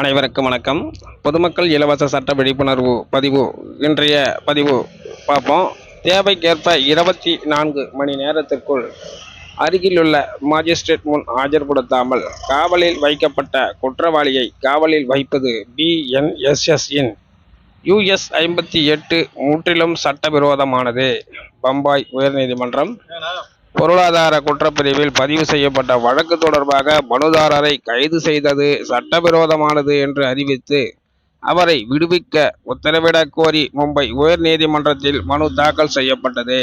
அனைவருக்கும் வணக்கம். பொதுமக்கள் இலவச சட்ட விழிப்புணர்வு பதிவு இன்றைய பதிவு பார்ப்போம். தேவைக்கேற்ப இருபத்தி நான்கு மணி நேரத்திற்குள் அருகிலுள்ள மாஜிஸ்ட்ரேட் முன் ஆஜர்படுத்தாமல் காவலில் வைக்கப்பட்ட குற்றவாளியை காவலில் வைப்பது பிஎன்எஸ்எஸ் இன் யுஎஸ் ஐம்பத்தி எட்டு முற்றிலும் சட்டவிரோதமானது. பம்பாய் உயர்நீதிமன்றம் பொருளாதார குற்றப்பிரிவில் பதிவு செய்யப்பட்ட வழக்கு தொடர்பாக மனுதாரரை கைது செய்தது சட்டவிரோதமானது என்று அறிவித்து அவரை விடுவிக்க உத்தரவிடக் கோரி மும்பை உயர்நீதிமன்றத்தில் மனு தாக்கல் செய்யப்பட்டது.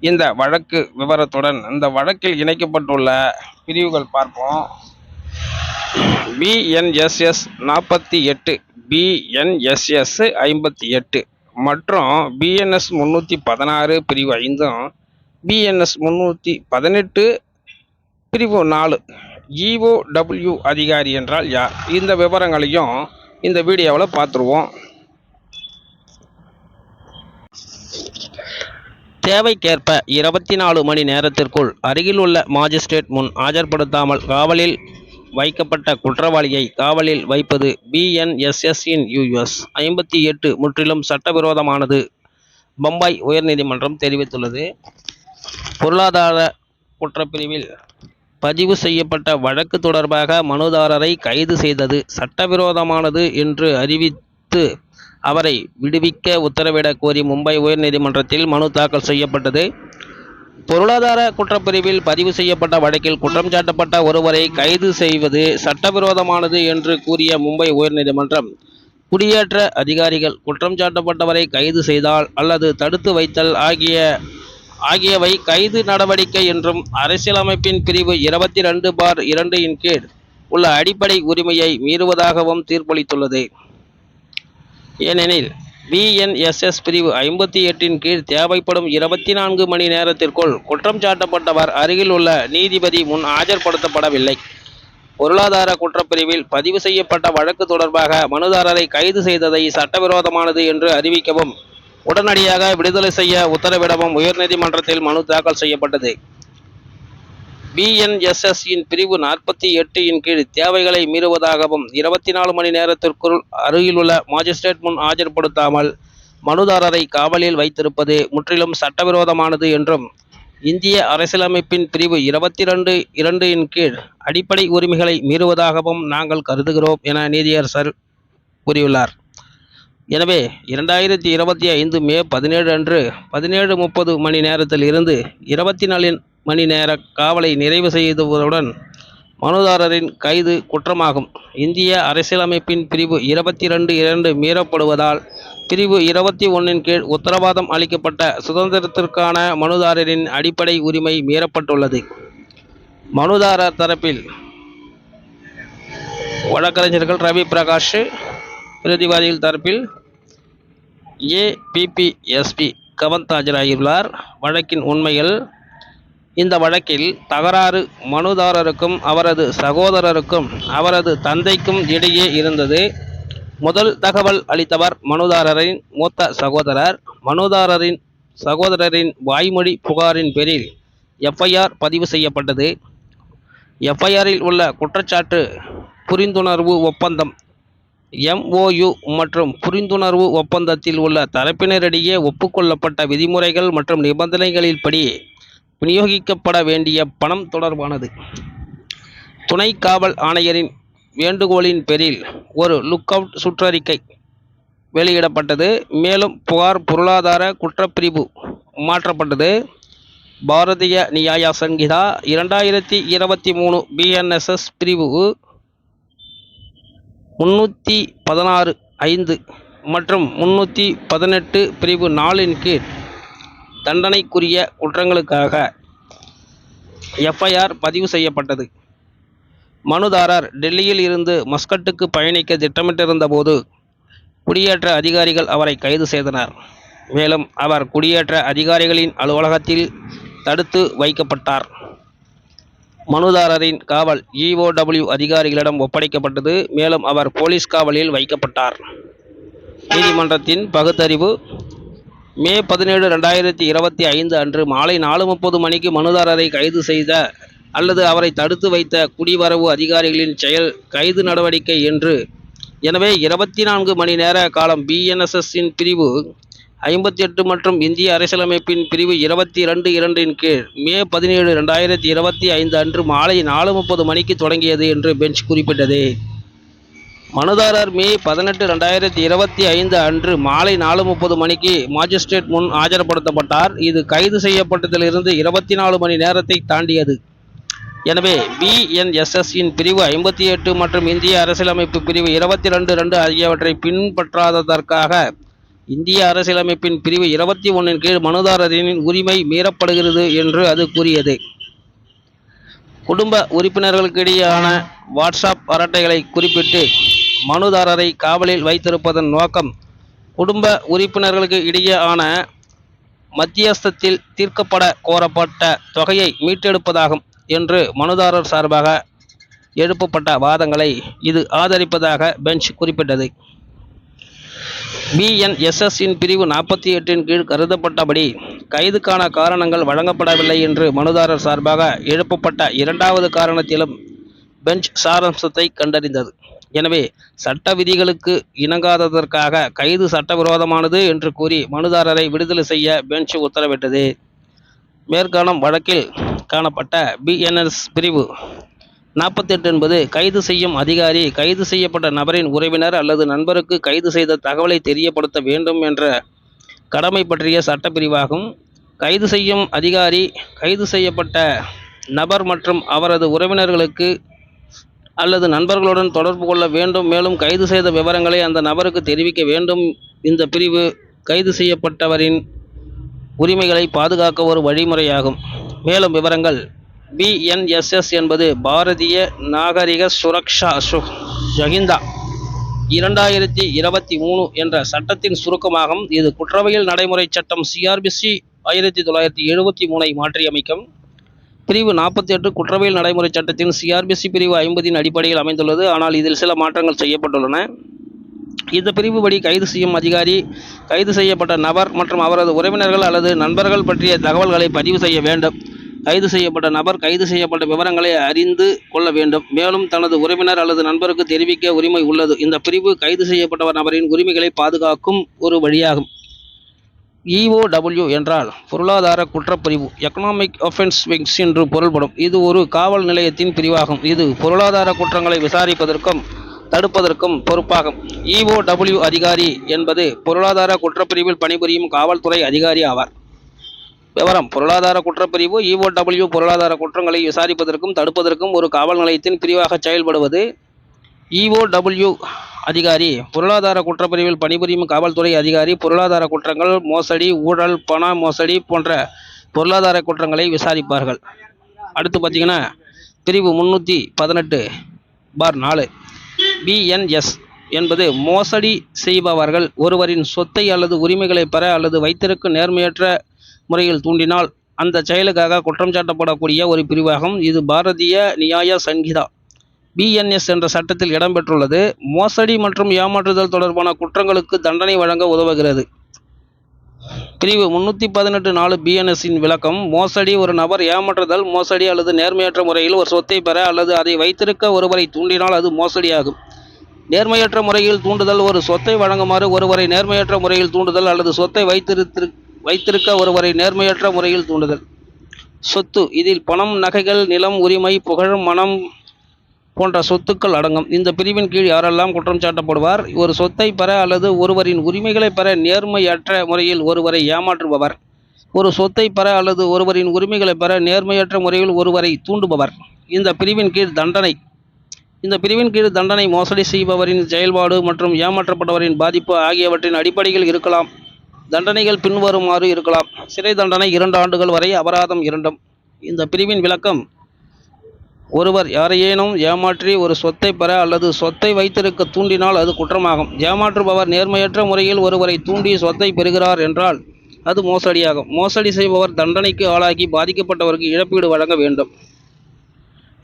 இந்த வழக்கு விவரத்துடன் இந்த வழக்கில் இணைக்கப்பட்டுள்ள பிரிவுகள் பார்ப்போம். பிஎன்எஸ்எஸ் நாற்பத்தி எட்டு பிஎன்எஸ்எஸ் ஐம்பத்தி எட்டு மற்றும் பிஎன்எஸ் முந்நூற்றி பதினாறு பிரிவு ஐந்தும் பிஎன்எஸ் முந்நூற்றி பதினெட்டு பிரிவு நாலு. இஓடபிள்யூ அதிகாரி என்றால் யார்? இந்த விவரங்களையும் இந்த வீடியோவில் பார்த்துருவோம். தேவைக்கேற்ப இருபத்தி நாலு மணி நேரத்திற்குள் அருகிலுள்ள மாஜிஸ்ட்ரேட் முன் ஆஜர்படுத்தாமல் காவலில் வைக்கப்பட்ட குற்றவாளியை காவலில் வைப்பது பிஎன்எஸ்எஸ் இன் யுஎஸ் ஐம்பத்தி எட்டு முற்றிலும் சட்டவிரோதமானது. பம்பாய் உயர்நீதிமன்றம் தெரிவித்துள்ளது. பொருளாதார குற்றப்பிரிவில் பதிவு செய்யப்பட்ட வழக்கு தொடர்பாக மனுதாரரை கைது செய்தது சட்டவிரோதமானது என்று அறிவித்து அவரை விடுவிக்க உத்தரவிடக் கோரி மும்பை உயர்நீதிமன்றத்தில் மனு தாக்கல் செய்யப்பட்டது. பொருளாதார குற்றப்பிரிவில் பதிவு செய்யப்பட்ட வழக்கில் குற்றம் சாட்டப்பட்ட ஒருவரை கைது செய்வது சட்டவிரோதமானது என்று கூறிய மும்பை உயர்நீதிமன்றம் குடியேற்ற அதிகாரிகள் குற்றம் சாட்டப்பட்டவரை கைது செய்தால் அல்லது தடுத்து வைத்தல் ஆகிய ஆகியவை கைது நடவடிக்கை என்றும் அரசியலமைப்பின் பிரிவு இருபத்தி ரெண்டு பார் இரண்டு இன் கீழ் உள்ள அடிப்படை உரிமையை மீறுவதாகவும் தீர்ப்பளித்துள்ளது. ஏனெனில் பிஎன்எஸ்எஸ் பிரிவு ஐம்பத்தி எட்டின் கீழ் தேவைப்படும் இருபத்தி நான்கு மணி நேரத்திற்குள் குற்றம் சாட்டப்பட்டவர் அருகில் உள்ள நீதிபதி முன் ஆஜர்படுத்தப்படவில்லை. பொருளாதார குற்றப்பிரிவில் பதிவு செய்யப்பட்ட வழக்கு தொடர்பாக மனுதாரரை கைது செய்ததை சட்டவிரோதமானது என்று அறிவிக்கவும் உடனடியாக விடுதலை செய்ய உத்தரவிடவும் உயர்நீதிமன்றத்தில் மனு தாக்கல் செய்யப்பட்டது. பிஎன்எஸ்எஸ்இன் பிரிவு நாற்பத்தி எட்டு இன் கீழ் தேவைகளை மீறுவதாகவும் இருபத்தி நாலு மணி நேரத்திற்குள் அருகிலுள்ள மாஜிஸ்ட்ரேட் முன் ஆஜர்படுத்தாமல் மனுதாரரை காவலில் வைத்திருப்பது முற்றிலும் சட்டவிரோதமானது என்றும் இந்திய அரசியலமைப்பின் பிரிவு இருபத்தி ரெண்டு இரண்டு இன் கீழ் அடிப்படை உரிமைகளை மீறுவதாகவும் நாங்கள் கருதுகிறோம் என நீதியரசர் கூறியுள்ளார். எனவே இரண்டாயிரத்தி இருபத்தி ஐந்து மே பதினேழு அன்று பதினேழு முப்பது மணி நேரத்தில் இருந்து இருபத்தி நாலு மணி நேர காவலை நிறைவு செய்தவுடன் மனுதாரரின் கைது குற்றமாகும். இந்திய அரசியலமைப்பின் பிரிவு இருபத்தி ரெண்டு இரண்டு மீறப்படுவதால் பிரிவு இருபத்தி ஒன்றின் கீழ் உத்தரவாதம் அளிக்கப்பட்ட சுதந்திரத்திற்கான மனுதாரரின் அடிப்படை உரிமை மீறப்பட்டுள்ளது. மனுதாரர் தரப்பில் வழக்கறிஞர்கள் ரவி பிரகாஷ் பிரதிவாதிகள் தரப்பில் ஏபிபிஎஸ்பி கவந்த் ஆஜராகியுள்ளார் வழக்கின் உண்மைகள் இந்த வழக்கில் தகராறு மனுதாரருக்கும் அவரது சகோதரருக்கும் அவரது தந்தைக்கும் இடையே இருந்தது. முதல் தகவல் அளித்தவர் மனுதாரரின் மூத்த சகோதரர். மனுதாரரின் சகோதரரின் வாய்மொழி புகாரின் பேரில் எஃப்ஐஆர் பதிவு செய்யப்பட்டது. எஃப்ஐஆரில் உள்ள குற்றச்சாட்டு புரிந்துணர்வு ஒப்பந்தம் எம்ஓயு மற்றும் புரிந்துணர்வு ஒப்பந்தத்தில் உள்ள தரப்பினரிடையே ஒப்புக்கொள்ளப்பட்ட விதிமுறைகள் மற்றும் நிபந்தனைகளின்படி விநியோகிக்கப்பட வேண்டிய பணம் தொடர்பானது. துணை காவல் ஆணையரின் வேண்டுகோளின் பேரில் ஒரு லுக் அவுட் சுற்றறிக்கை வெளியிடப்பட்டது. மேலும் புகார் பொருளாதார குற்றப்பிரிவு மாற்றப்பட்டது. பாரதிய நியாய சங்கிதா இரண்டாயிரத்தி இருபத்தி மூணு பிஎன்எஸ்எஸ் பிரிவு முன்னூற்றி பதினாறு ஐந்து மற்றும் முன்னூற்றி பதினெட்டு பிரிவு நாலின் கீழ் தண்டனைக்குரிய குற்றங்களுக்காக எஃப்ஐஆர் பதிவு செய்யப்பட்டது. மனுதாரர் டெல்லியில் இருந்து மஸ்கட்டுக்கு பயணிக்க திட்டமிட்டிருந்தபோது குடியேற்ற அதிகாரிகள் அவரை கைது செய்தனர். மேலும் அவர் குடியேற்ற அதிகாரிகளின் அலுவலகத்தில் தடுத்து வைக்கப்பட்டார். மனுதாரரின் காவல் இஓடபிள்யூ அதிகாரிகளிடம் ஒப்படைக்கப்பட்டது. மேலும் அவர் போலீஸ் காவலில் வைக்கப்பட்டார். நீதிமன்றத்தின் பகுத்தறிவு மே பதினேழு ரெண்டாயிரத்தி இருபத்தி ஐந்து அன்று மாலை நாலு முப்பது மணிக்கு மனுதாரரை கைது செய்த அல்லது அவரை தடுத்து வைத்த குடிவரவு அதிகாரிகளின் செயல் கைது நடவடிக்கை என்று. எனவே இருபத்தி நான்கு மணி நேர காலம் பிஎன்எஸ்எஸ்ஸின் பிரிவு ஐம்பத்தி எட்டு மற்றும் இந்திய அரசியலமைப்பின் பிரிவு இருபத்தி இரண்டு இரண்டின் கீழ் மே பதினேழு ரெண்டாயிரத்தி இருபத்தி ஐந்து அன்று மாலை நாலு முப்பது மணிக்கு தொடங்கியது என்று பெஞ்ச் குறிப்பிட்டது. மனுதாரர் மே பதினெட்டு ரெண்டாயிரத்தி இருபத்தி ஐந்து அன்று மாலை நாலு முப்பது மணிக்கு மாஜிஸ்ட்ரேட் முன் ஆஜர்படுத்தப்பட்டார். இது கைது செய்யப்பட்டதிலிருந்து இருபத்தி நாலு மணி நேரத்தை தாண்டியது. எனவே பிஎன்எஸ்எஸ்இன் பிரிவு ஐம்பத்தி எட்டு மற்றும் இந்திய அரசியலமைப்பு பிரிவு இருபத்தி ரெண்டு ரெண்டு ஆகியவற்றை பின்பற்றாததற்காக இந்திய அரசியலமைப்பின் பிரிவு இருபத்தி ஒன்றின் கீழ் மனுதாரரின் உரிமை மீறப்படுகிறது என்று அது கூறியது. குடும்ப உறுப்பினர்களுக்கிடையான வாட்ஸ்அப் அரட்டைகளை குறிப்பிட்டு மனுதாரரை காவலில் வைத்திருப்பதன் நோக்கம் குடும்ப உறுப்பினர்களுக்கு இடையேயான மத்தியஸ்தத்தில் தீர்க்கப்பட கோரப்பட்ட தொகையை மீட்டெடுப்பதாகும் என்று மனுதாரர் சார்பாக எழுப்பப்பட்ட வாதங்களை இது ஆதரிப்பதாக பெஞ்ச் குறிப்பிட்டது. பிஎன்எஸ்எஸ்இன் பிரிவு நாற்பத்தி எட்டின் கீழ் கருதப்பட்டபடி கைதுக்கான காரணங்கள் வழங்கப்படவில்லை என்று மனுதாரர் சார்பாக எழுப்பப்பட்ட இரண்டாவது காரணத்திலும் பெஞ்ச் சாராம்சத்தை கண்டறிந்தது. எனவே சட்ட விதிகளுக்கு இணங்காததற்காக கைது சட்டவிரோதமானது என்று கூறி மனுதாரரை விடுதலை செய்ய பெஞ்ச் உத்தரவிட்டது. மேற்காணும் வழக்கில் காணப்பட்ட பிஎன்எஸ் பிரிவு நாற்பத்தெட்டு என்பது கைது செய்யும் அதிகாரி. கைது செய்யப்பட்ட நபரின் உறவினர் அல்லது நண்பருக்கு கைது செய்த தகவலை தெரியப்படுத்த வேண்டும் என்ற கடமை பற்றிய சட்டப்பிரிவாகும். கைது செய்யும் அதிகாரி கைது செய்யப்பட்ட நபர் மற்றும் அவரது உறவினர்களுக்கு அல்லது நண்பர்களுடன் தொடர்பு கொள்ள வேண்டும். மேலும் கைது செய்த விவரங்களை அந்த நபருக்கு தெரிவிக்க வேண்டும். இந்த பிரிவு கைது செய்யப்பட்டவரின் உரிமைகளை பாதுகாக்க ஒரு வழிமுறையாகும். மேலும் விவரங்கள் பிஎன்எஸ்எஸ் என்பது பாரதிய நாகரிக சுரக்ஷா சு ஜஹிந்தா இரண்டாயிரத்தி இருபத்தி மூணு என்ற சட்டத்தின் சுருக்கமாகும். இது குற்றவியல் நடைமுறை சட்டம் சிஆர்பிசி ஆயிரத்தி தொள்ளாயிரத்தி எழுபத்தி மூணை மாற்றியமைக்கும். பிரிவு நாற்பத்தி எட்டு குற்றவியல் நடைமுறை சட்டத்தின் சிஆர்பிசி பிரிவு ஐம்பதின் அடிப்படையில் அமைந்துள்ளது. ஆனால் இதில் சில மாற்றங்கள் செய்யப்பட்டுள்ளன. இந்த பிரிவுபடி கைது செய்யும் அதிகாரி கைது செய்யப்பட்ட நபர் மற்றும் அவரது உறவினர்கள் அல்லது நண்பர்கள் பற்றிய தகவல்களை பதிவு செய்ய வேண்டும். கைது செய்யப்பட்ட நபர் கைது செய்யப்பட்ட விவரங்களை அறிந்து கொள்ள வேண்டும். மேலும் தனது உறவினர் அல்லது நண்பருக்கு தெரிவிக்க உரிமை உள்ளது. இந்த பிரிவு கைது செய்யப்பட்டவர் நபரின் உரிமைகளை பாதுகாக்கும் ஒரு வழியாகும். இஓடபிள்யூ என்றால் பொருளாதார குற்றப்பிரிவு எக்கனாமிக் ஒஃபென்ஸ் விங்ஸ் என்று பொருள்படும். இது ஒரு காவல் நிலையத்தின் பிரிவாகும். இது பொருளாதார குற்றங்களை விசாரிப்பதற்கும் தடுப்பதற்கும் பொறுப்பாகும். இஓடபிள்யூ அதிகாரி என்பது பொருளாதார குற்றப்பிரிவில் பணிபுரியும் காவல்துறை அதிகாரி ஆவார். விவரம் பொருளாதார குற்றப்பிரிவு இஓடபிள்யூ பொருளாதார குற்றங்களை விசாரிப்பதற்கும் தடுப்பதற்கும் ஒரு காவல் நிலையத்தின் பிரிவாக செயல்படுவது. இஓடபிள்யூ அதிகாரி பொருளாதார குற்றப்பிரிவில் பணிபுரியும் காவல்துறை அதிகாரி பொருளாதார குற்றங்கள் மோசடி ஊழல் பண மோசடி போன்ற பொருளாதார குற்றங்களை விசாரிப்பார்கள். அடுத்து பார்த்தீங்கன்னா பிரிவு முன்னூற்றி பதினெட்டு பார் நாலு. பிஎன்எஸ் என்பது மோசடி செய்பவர்கள் ஒருவரின் சொத்தை அல்லது உரிமைகளை பெற அல்லது வைத்திருக்கும் நேர்மையற்ற முறையில் தூண்டினால் அந்த செயலுக்காக குற்றம் சாட்டப்படக்கூடிய ஒரு பிரிவாகும் இது பாரதிய நியாய சங்கிதா. பிஎன்எஸ் என்ற சட்டத்தில் இடம்பெற்றுள்ளது. மோசடி மற்றும் ஏமாற்றுதல் தொடர்பான குற்றங்களுக்கு தண்டனை வழங்க உதவுகிறது. பிரிவு முன்னூற்றி பதினெட்டு நாலு பிஎன்எஸ்ஸின் விளக்கம் மோசடி ஒரு நபர் ஏமாற்றுதல் மோசடி அல்லது நேர்மையற்ற முறையில் ஒரு சொத்தை பெற அல்லது அதை வைத்திருக்க ஒருவரை தூண்டினால் அது மோசடியாகும். நேர்மையற்ற முறையில் தூண்டுதல் ஒரு சொத்தை வழங்குமாறு ஒருவரை நேர்மையற்ற முறையில் தூண்டுதல் அல்லது சொத்தை வைத்திருத்திரு வைத்திருக்க ஒருவரை நேர்மையற்ற முறையில் தூண்டுதல். சொத்து இதில் பணம் நகைகள் நிலம் உரிமை புகழ் மனம் போன்ற சொத்துக்கள் அடங்கும். இந்த பிரிவின் கீழ் யாரெல்லாம் குற்றம் சாட்டப்படுவார்? ஒரு சொத்தை பெற அல்லது ஒருவரின் உரிமைகளை பெற நேர்மையற்ற முறையில் ஒருவரை ஏமாற்றுபவர். ஒரு சொத்தை பெற அல்லது ஒருவரின் உரிமைகளை பெற நேர்மையற்ற முறையில் ஒருவரை தூண்டுபவர். இந்த பிரிவின் கீழ் தண்டனை. இந்த பிரிவின் கீழ் தண்டனை மோசடி செய்பவரின் செயல்பாடு மற்றும் ஏமாற்றப்பட்டவரின் பாதிப்பு ஆகியவற்றின் அடிப்படையில் இருக்கலாம். தண்டனைகள் பின்வருமாறு இருக்கலாம். சிறை தண்டனை இரண்டு ஆண்டுகள் வரை அபராதம் இரண்டும். இந்த பிரிவின் விளக்கம் ஒருவர் யாரையேனும் ஏமாற்றி ஒரு சொத்தை பெற அல்லது சொத்தை வைத்திருக்க தூண்டினால் அது குற்றமாகும். ஏமாற்றுபவர் நேர்மையற்ற முறையில் ஒருவரை தூண்டி சொத்தை பெறுகிறார் என்றால் அது மோசடியாகும். மோசடி செய்பவர் தண்டனைக்கு ஆளாகி பாதிக்கப்பட்டவருக்கு இழப்பீடு வழங்க வேண்டும்.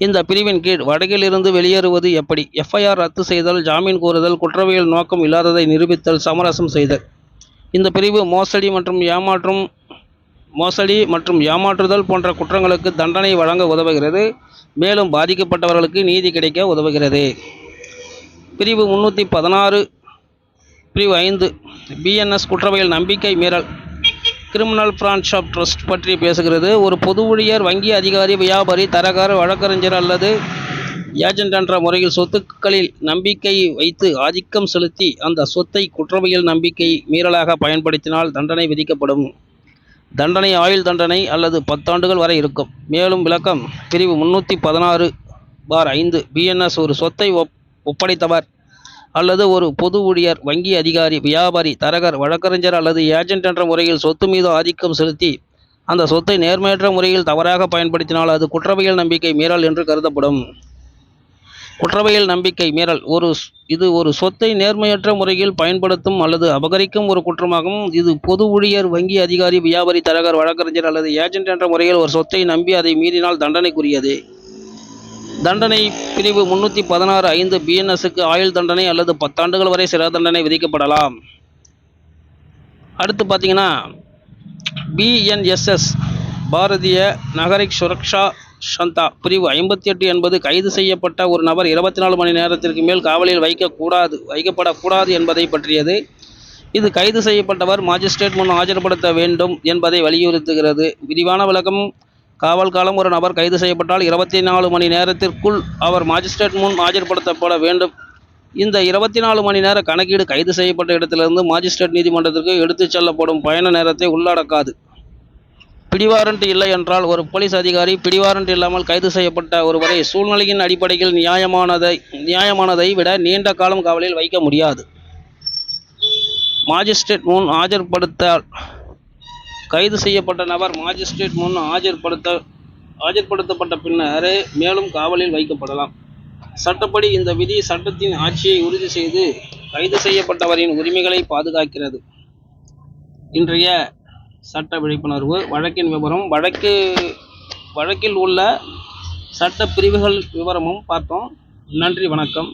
இந்த பிரிவின் கீழ் வடக்கிலிருந்து வெளியேறுவது எப்படி? எஃப்ஐஆர் ரத்து செய்தல் ஜாமீன் கோருதல் குற்றவியல் நோக்கம் இல்லாததை நிரூபித்தல் சமரசம் செய்தல். இந்த பிரிவு மோசடி மற்றும் ஏமாற்றும் மோசடி மற்றும் ஏமாற்றுதல் போன்ற குற்றங்களுக்கு தண்டனை வழங்க உதவுகிறது. மேலும் பாதிக்கப்பட்டவர்களுக்கு நீதி கிடைக்க உதவுகிறது. பிரிவு முன்னூற்றி பதினாறு பிரிவு ஐந்து பிஎன்எஸ் குற்றவியல் நம்பிக்கை மீறல் கிரிமினல் பிரான்ச் ஆஃப் ட்ரஸ்ட் பற்றி பேசுகிறது. ஒரு பொது ஊழியர் வங்கி அதிகாரி வியாபாரி தரகர் வழக்கறிஞர் அல்லது ஏஜென்ட் என்ற முறையில் சொத்துக்களில் நம்பிக்கை வைத்து ஆதிக்கம் செலுத்தி அந்த சொத்தை குற்றவியல் நம்பிக்கை மீறலாக பயன்படுத்தினால் தண்டனை விதிக்கப்படும். தண்டனை ஆயுள் தண்டனை அல்லது பத்தாண்டுகள் வரை இருக்கும். மேலும் விளக்கம் பிரிவு முன்னூற்றி பதினாறு பார் ஐந்து பிஎன்எஸ் ஒரு சொத்தை ஒப் ஒப்படைத்தவர் அல்லது ஒரு பொது ஊழியர் வங்கி அதிகாரி வியாபாரி தரகர் வழக்கறிஞர் அல்லது ஏஜென்ட் என்ற முறையில் சொத்து மீது ஆதிக்கம் செலுத்தி அந்த சொத்தை நேர்மையற்ற முறையில் தவறாக பயன்படுத்தினால் அது குற்றவியல் நம்பிக்கை மீறல் என்று கருதப்படும். குற்றவியல் நம்பிக்கை மீறல். ஒரு இது ஒரு சொத்தை நேர்மையற்ற முறையில் பயன்படுத்தும் அல்லது அபகரிக்கும் ஒரு குற்றமாகும். இது பொது ஊழியர் வங்கி அதிகாரி வியாபாரி தரகர் வழக்கறிஞர் அல்லது ஏஜென்ட் என்ற முறையில் ஒரு சொத்தை நம்பி அதை மீறினால் தண்டனைக்குரியது. தண்டனை பிரிவு முன்னூற்றி பதினாறு ஐந்து பிஎன்எஸ்க்கு ஆயுள் தண்டனை அல்லது பத்தாண்டுகள் வரை சிறை தண்டனை விதிக்கப்படலாம். அடுத்து பார்த்தீங்கன்னா பிஎன்எஸ்எஸ் பாரதிய நகரிக் சுரக்ஷா சந்தா பிரிவு ஐம்பத்தி எட்டு என்பது கைது செய்யப்பட்ட ஒரு நபர் இருபத்தி நாலு மணி நேரத்திற்கு மேல் காவலில் வைக்கக்கூடாது வைக்கப்படக்கூடாது என்பதை பற்றியது. இது கைது செய்யப்பட்டவர் மாஜிஸ்ட்ரேட் முன் ஆஜர்படுத்த வேண்டும் என்பதை வலியுறுத்துகிறது. விரிவான விளக்கம் காவல் காலம் ஒரு நபர் கைது செய்யப்பட்டால் இருபத்தி நாலு மணி நேரத்திற்குள் அவர் மாஜிஸ்ட்ரேட் முன் ஆஜர்படுத்தப்பட வேண்டும். இந்த இருபத்தி நாலு மணி நேர கணக்கீடு கைது செய்யப்பட்ட இடத்திலிருந்து மாஜிஸ்ட்ரேட் நீதிமன்றத்திற்கு எடுத்துச் செல்லப்படும் பயண நேரத்தை உள்ளடக்காது. பிடிவாரண்ட் இல்லை என்றால் ஒரு போலீஸ் அதிகாரி பிடிவாரண்ட் இல்லாமல் கைது செய்யப்பட்ட ஒருவரை சூழ்நிலையின் அடிப்படையில் நியாயமானதை நியாயமானதை விட நீண்ட காலம் காவலில் வைக்க முடியாது. மாஜிஸ்ட்ரேட் முன் ஆஜர்படுத்த கைது செய்யப்பட்ட நபர் மாஜிஸ்ட்ரேட் முன் ஆஜர்படுத்த ஆஜர்படுத்தப்பட்ட பின்னர் மேலும் காவலில் வைக்கப்படலாம். சட்டப்படி இந்த விதி சட்டத்தின் ஆட்சியை உறுதி செய்து கைது செய்யப்பட்டவரின் உரிமைகளை பாதுகாக்கிறது. இன்றைய சட்ட விழிப்புணர்வு வழக்கின் விவரம் வழக்கு வழக்கில் உள்ள சட்ட பிரிவுகள் விவரமும் பார்த்தோம். நன்றி வணக்கம்.